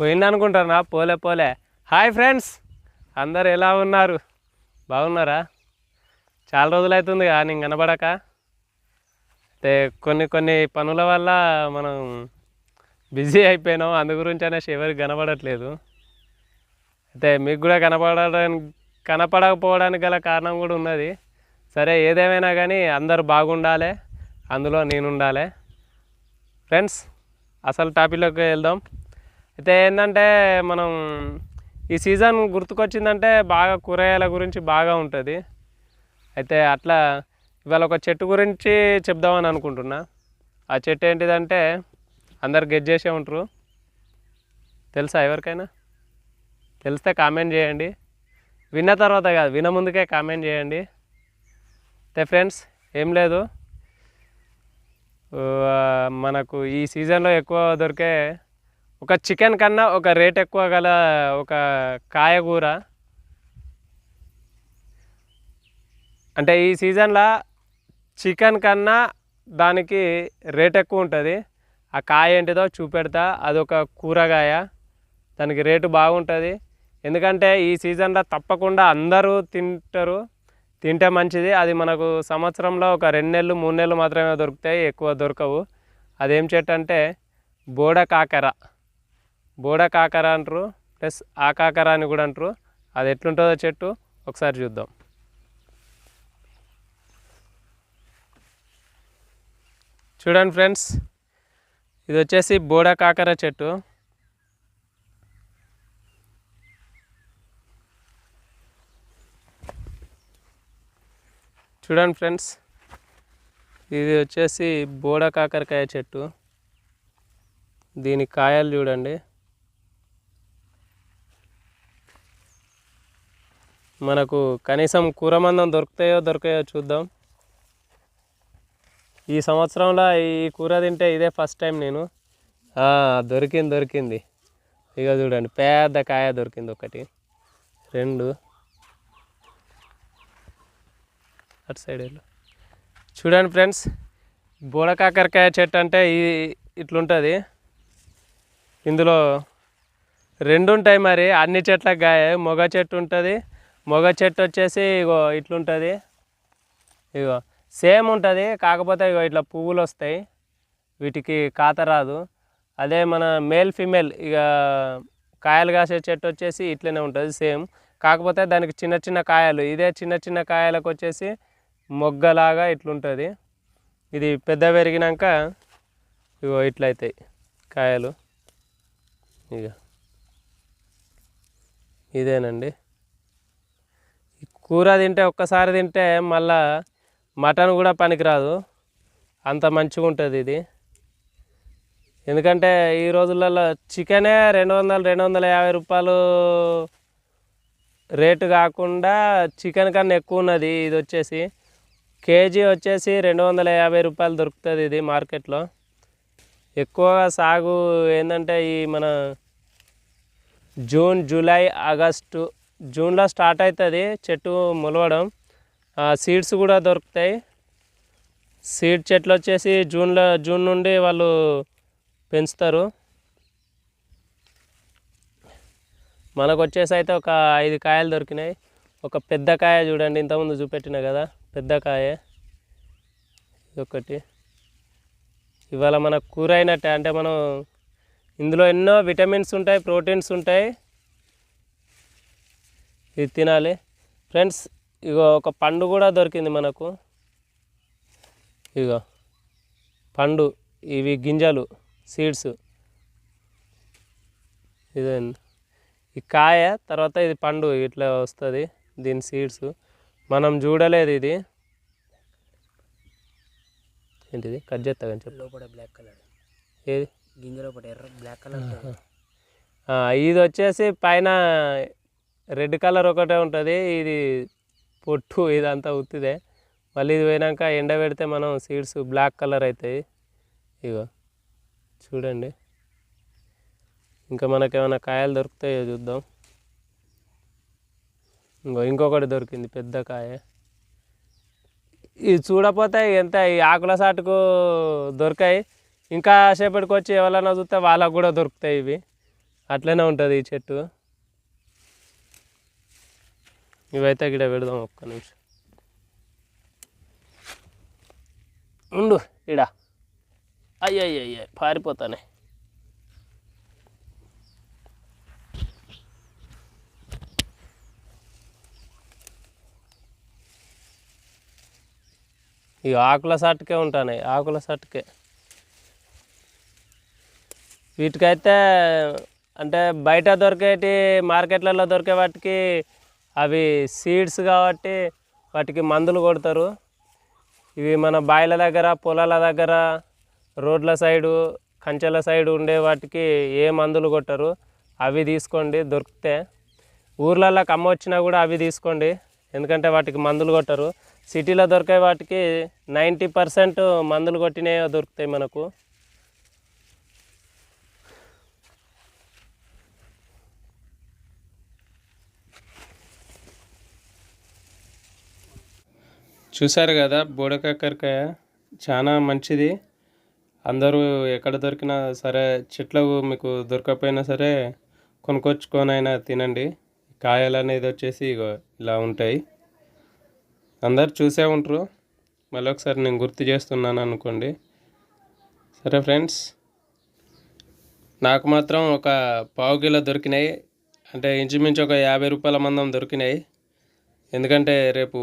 పోయింది అనుకుంటారా పోలే పోలే. హాయ్ ఫ్రెండ్స్ అందరు ఎలా ఉన్నారు? బాగున్నారా? చాలా రోజులు అవుతుంది కదా నేను కనబడక. అయితే కొన్ని కొన్ని పనుల వల్ల మనం బిజీ అయిపోయినాం. అందు గురించి అనేసి ఎవరికి కనబడట్లేదు. అయితే మీకు కూడా కనపడడానికి కనపడకపోవడానికి గల కారణం కూడా ఉన్నది. సరే ఏదేమైనా కానీ అందరు బాగుండాలి. అందులో నేను ఉండాలి ఫ్రెండ్స్ అసలు టాపిక్లోకి వెళ్దాం. అయితే ఏంటంటే మనం ఈ సీజన్ గుర్తుకొచ్చిందంటే బాగా కూరగాయల గురించి బాగా ఉంటుంది. అయితే అట్లా ఇవాళ ఒక చెట్టు గురించి చెప్దామని అనుకుంటున్నా. ఆ చెట్టు ఏంటిదంటే అందరు గెట్ చేసే ఉంటారు. తెలుసా ఎవరికైనా? తెలిస్తే కామెంట్ చేయండి. విన్న తర్వాత కాదు విన ముందుకే కామెంట్ చేయండి. అయితే ఫ్రెండ్స్ ఏం లేదు. మనకు ఈ సీజన్లో ఎక్కువ దొరికే ఒక చికెన్ కన్నా ఒక రేట్ ఎక్కువ గల ఒక కాయగూర. అంటే ఈ సీజన్లో చికెన్ కన్నా దానికి రేట్ ఎక్కువ ఉంటుంది. ఆ కాయ ఏంటిదో చూపెడతా అదొక కూరగాయ. దానికి రేటు బాగుంటుంది. ఎందుకంటే ఈ సీజన్లో తప్పకుండా అందరూ తింటారు. తింటే మంచిది. అది మనకు సంవత్సరంలో ఒక రెండు నెలలు మూడు నెలలు మాత్రమే దొరుకుతాయి. ఎక్కువ దొరకవు. అదేం చెట్టు అంటే బోడ కాకర. బోడ కాకర అంటారు ప్లస్ ఆ కాకర అని కూడా అంటారు. అది ఎట్లుంటుందో చెట్టు ఒకసారి చూద్దాం. చూడండి ఫ్రెండ్స్ ఇది వచ్చేసి బోడ కాకర చెట్టు. చూడండి ఫ్రెండ్స్ ఇది వచ్చేసి బోడ కాకరకాయ చెట్టు. దీని కాయలు చూడండి. మనకు కనీసం కూర మందం దొరుకుతాయో దొరికాయో చూద్దాం. ఈ సంవత్సరంలో ఈ కూర తింటే ఇదే ఫస్ట్ టైం నేను. దొరికింది దొరికింది. ఇక చూడండి పెద్ద కాయ దొరికింది ఒకటి. రెండు. అటు సైడ్ వెళ్ళు. చూడండి ఫ్రెండ్స్ బోడ కాకరకాయ చెట్టు అంటే ఈ ఇట్లుంటుంది. ఇందులో రెండు ఉంటాయి మరి అన్ని చెట్లకు గాయ మొగ చెట్టు ఉంటుంది. మొగ చెట్టు వచ్చేసి ఇగో ఇట్లుంటుంది. ఇగో సేమ్ ఉంటుంది కాకపోతే ఇగో ఇట్లా పువ్వులు వస్తాయి. వీటికి కాత రాదు. అదే మన మేల్ ఫీమేల్ ఇక కాయలు కాసే చెట్టు వచ్చేసి ఇట్లనే ఉంటుంది సేమ్. కాకపోతే దానికి చిన్న చిన్న కాయలు ఇదే చిన్న చిన్న కాయలకు వచ్చేసి మొగ్గలాగా ఇట్లుంటుంది. ఇది పెద్ద పెరిగినాక ఇగో ఇట్లయితాయి కాయలు. ఇక ఇదేనండి. కూర తింటే ఒక్కసారి తింటే మళ్ళా మటన్ కూడా పనికిరాదు. అంత మంచిగా ఉంటుంది ఇది. ఎందుకంటే ఈ రోజులలో చికెనే రెండు వందలు రెండు వందల యాభై రూపాయలు రేటు కాకుండా చికెన్ కన్నా ఎక్కువ ఉన్నది ఇది వచ్చేసి. కేజీ వచ్చేసి రెండు వందల యాభై రూపాయలు దొరుకుతుంది ఇది మార్కెట్లో. ఎక్కువగా సాగు ఏంటంటే ఈ మన జూన్ జూలై ఆగస్టు జూన్లో స్టార్ట్ అవుతుంది. చెట్టు మొలవడం. సీడ్స్ కూడా దొరుకుతాయి. సీడ్ చెట్లు వచ్చేసి జూన్లో జూన్ నుండి వాళ్ళు పెంచుతారు. మనకు వచ్చేసి అయితే ఒక ఐదు కాయలు దొరికినాయి. ఒక పెద్ద కాయ చూడండి ఇంతకుముందు చూపెట్టిన కదా పెద్ద కాయ. ఇదొకటి ఒకటి. ఇవాళ మన కూర అయినట్టే అంటే మనం ఇందులో ఎన్నో విటమిన్స్ ఉంటాయి ప్రోటీన్స్ ఉంటాయి. ఇది తినాలి. ఫ్రెండ్స్ ఇగో ఒక పండు కూడా దొరికింది మనకు. ఇగో పండు ఇవి గింజలు సీడ్స్. ఇదే ఈ కాయ తర్వాత ఇది పండు ఇట్లా వస్తుంది దీని సీడ్స్. మనం చూడలేదు ఇది. ఏంటిది? కట్ చేస్తా చెప్పు. లోపల బ్లాక్ కలర్. ఏది? గింజ లోపల ఎర్ర బ్లాక్ కలర్ ఇది వచ్చేసి పైన రెడ్ కలర్ ఒకటే ఉంటుంది ఇది పొట్టు ఇదంతా ఉత్తిదే. మళ్ళీ ఇది పోయినాక ఎండ పెడితే మనం సీడ్స్ బ్లాక్ కలర్ అవుతాయి ఇగో చూడండి. ఇంకా మనకేమైనా కాయలు దొరుకుతాయో చూద్దాం. ఇంకో ఇంకొకటి దొరికింది పెద్ద కాయ. ఇది చూడపోతే ఎంత ఈ ఆకుల సాటుకు దొరికాయి. ఇంకా సేపటికి వచ్చి ఎవరైనా చూస్తే వాళ్ళకు కూడా దొరుకుతాయి ఇవి. అట్లనే ఉంటుంది ఈ చెట్టు. ఇవైతే ఇక్కడ పెడదాం ఒక్క నిమిషం. ఉండు ఇడా. అయ్యయ్యయ్య పారిపోతానే ఈ ఆకుల సట్టుకే ఉంటాయి ఆకుల సట్టుకే వీటికైతే అంటే బయట దొరికేటి మార్కెట్లలో దొరికే వాటికి అవి సీడ్స్ కాబట్టి వాటికి మందులు కొడతారు. ఇవి మన బాయిల దగ్గర పొలాల దగ్గర రోడ్ల సైడు కంచెల సైడు ఉండే వాటికి ఏ మందులు కొట్టరు. అవి తీసుకోండి దొరికితే. ఊర్లలో కమ్మ వచ్చినా కూడా అవి తీసుకోండి. ఎందుకంటే వాటికి మందులు కొట్టరు. సిటీలో దొరికే వాటికి నైంటీ పర్సెంట్ మందులు కొట్టినవి దొరుకుతాయి మనకు. చూసారు కదా బోడకాకరకాయ చాలా మంచిది. అందరూ ఎక్కడ దొరికినా సరే చెట్లు మీకు దొరకకపోయినా సరే కొనుక్కొచ్చుకొనైనా తినండి. కాయలు అనేది వచ్చేసి ఇగో ఇలా ఉంటాయి. అందరు చూసే ఉంటారు. మళ్ళీ ఒకసారి నేను గుర్తు చేస్తున్నాను అనుకోండి. సరే ఫ్రెండ్స్ నాకు మాత్రం ఒక పావు కిలో దొరికినాయి. అంటే ఇంచుమించు ఒక యాభై రూపాయల మందం దొరికినాయి. ఎందుకంటే రేపు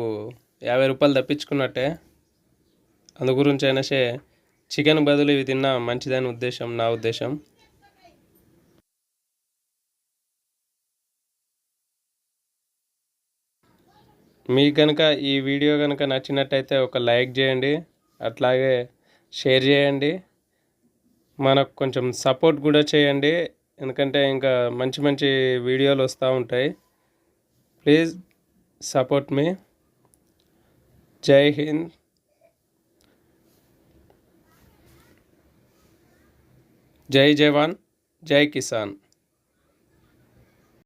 యాభై రూపాయలు తప్పించుకున్నట్టే. అందు గురించి అయినా సే చికెన్ బదులు ఇవి తిన్నా మంచిదని ఉద్దేశం నా ఉద్దేశం. మీకు కనుక ఈ వీడియో కనుక నచ్చినట్టయితే ఒక లైక్ చేయండి అట్లాగే షేర్ చేయండి. మనకు కొంచెం సపోర్ట్ కూడా చేయండి ఎందుకంటే ఇంకా మంచి మంచి వీడియోలు వస్తూ ఉంటాయి. Please support me. Jai Hind. जय जवान जय किसान।